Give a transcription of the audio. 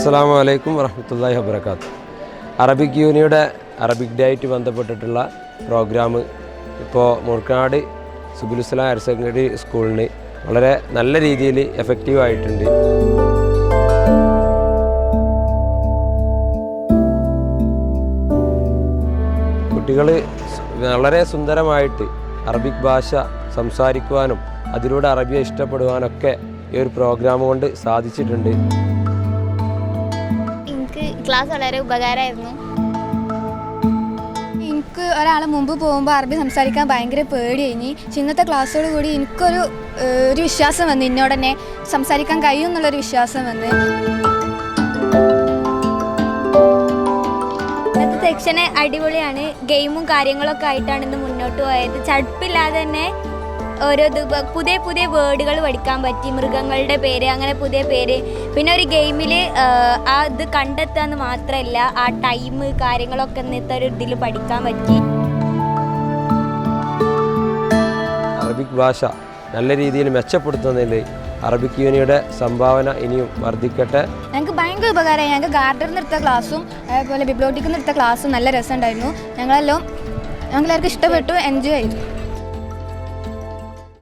അസ്സാം വലൈക്കും വറഹമത്തല്ലാഹി വബർക്കാത്ത് അറബിക് യൂണിയുടെ അറബിക് ഡേ ആയിട്ട് ബന്ധപ്പെട്ടിട്ടുള്ള പ്രോഗ്രാം ഇപ്പോൾ മുർക്കാട് സുബുലുസ്ലാം ഹയർ സെക്കൻഡറി സ്കൂളിന് വളരെ നല്ല രീതിയിൽ എഫക്റ്റീവ് ആയിട്ടുണ്ട്. കുട്ടികൾ വളരെ സുന്ദരമായിട്ട് അറബിക് ഭാഷ സംസാരിക്കുവാനും അതിലൂടെ അറബിയെ ഇഷ്ടപ്പെടുവാനൊക്കെ ഈ ഒരു പ്രോഗ്രാം കൊണ്ട് സാധിച്ചിട്ടുണ്ട്. ക്ലാസ് വളരെ ഉപകാരമായിരുന്നു. എനിക്ക് ഒരാളെ മുമ്പ് പോകുമ്പോൾ അറബി സംസാരിക്കാൻ ഭയങ്കര പേടിയായി പക്ഷെ ഇന്നത്തെ ക്ലാസ്സോട് കൂടി എനിക്കൊരു ഒരു വിശ്വാസം വന്നു. എന്നോട് തന്നെ സംസാരിക്കാൻ കഴിയും എന്നുള്ളൊരു വിശ്വാസം വന്നു. ഇന്നത്തെ സെക്ഷന് അടിപൊളിയാണ്. ഗെയിമും കാര്യങ്ങളൊക്കെ ആയിട്ടാണ് ഇന്ന് മുന്നോട്ട് പോയത്. ചടുപ്പില്ലാതെ തന്നെ ഓരോ പുതിയ പുതിയ വേർഡുകൾ പഠിക്കാൻ പറ്റി മൃഗങ്ങളുടെ പേര് അങ്ങനെ പുതിയ പേര്. പിന്നെ ഒരു ഗെയിമിൽ ആ ഇത് കണ്ടെത്താന്ന് മാത്രമല്ല ആ ടൈം കാര്യങ്ങളൊക്കെ ഇന്നത്തെ ഒരു ഇതിൽ പഠിക്കാൻ പറ്റി. അറബിക് ഭാഷ നല്ല രീതിയിൽ മെച്ചപ്പെടുത്തുന്നതിൽ അറബിക് യൂണിയുടെ സംഭാവന ഇനിയും വർദ്ധിക്കട്ടെ. ഞങ്ങൾക്ക് ഭയങ്കര ഉപകാരമായി ഞങ്ങൾക്ക് ഗാർഡനിൽ നിന്ന് എടുത്ത ക്ലാസ്സും അതേപോലെ ബിബ്ലോട്ടിക്കിൽ നിന്ന് എടുത്ത ക്ലാസ്സും നല്ല രസമുണ്ടായിരുന്നു. ഞങ്ങളെല്ലാം ഞങ്ങളെല്ലാവർക്കും ഇഷ്ടപ്പെട്ടു എൻജോയ് ചെയ്തു.